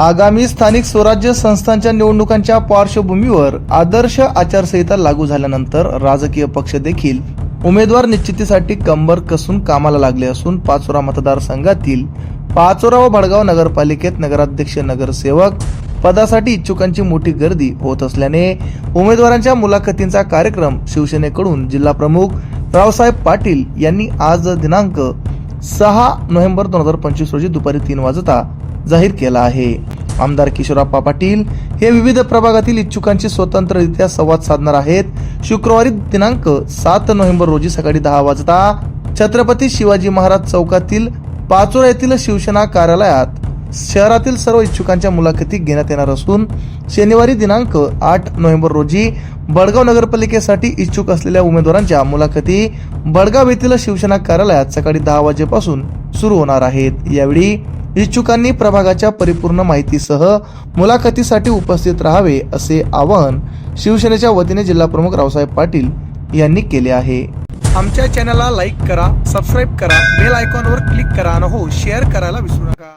आगामी स्थानिक स्वराज्य संस्थांच्या निवडणुकांच्या पार्श्वभूमीवर आदर्श आचारसंहिता लागू झाल्यानंतर राजकीय पक्ष देखील उमेदवार निश्चितीसाठी कंबर कसून कामाला लागले असून पाचोरा मतदारसंघातील पाचोरा व भडगाव नगरपालिकेत नगराध्यक्ष नगरसेवक पदासाठी इच्छुकांची मोठी गर्दी होत असल्याने उमेदवारांच्या मुलाखतींचा कार्यक्रम शिवसेनेकडून जिल्हा प्रमुख रावसाहेब पाटील यांनी आज दिनांक सहा नोव्हेंबर दोन हजार पंचवीस रोजी दुपारी तीन वाजता जाहीर केला आहे. आमदार किशोरप्पा पाटील हे विविध प्रभागातील इच्छुकांशी स्वतंत्ररित्या संवाद साधणार आहेत. शुक्रवारी दिनांक सात नोव्हेंबर रोजी सकाळी दहा वाजता छत्रपती शिवाजी महाराज चौकातील पाचोरा येथील शिवसेना कार्यालयात शहरातील सर्व इच्छुकांच्या मुलाखती घेण्यात येणार असून शनिवारी दिनांक आठ नोव्हेंबर रोजी बडगाव नगरपालिकेसाठी इच्छुक असलेल्या उमेदवारांच्या मुलाखती बडगाव येथील शिवसेना कार्यालयात सकाळी दहा वाजेपासून सुरू होणार आहेत. यावेळी इच्छुकांनी प्रभागाच्या परिपूर्ण माहितीसह मुलाखतीसाठी उपस्थित राहावे असे आवाहन शिवसेनेच्या वतीने जिल्हाप्रमुख रावसाहेब पाटील यांनी केले आहे. आमच्या चॅनलला लाईक करा सबस्क्राईब करा बेल आयकॉनवर क्लिक करा आणि हो शेअर करायला विसरू नका.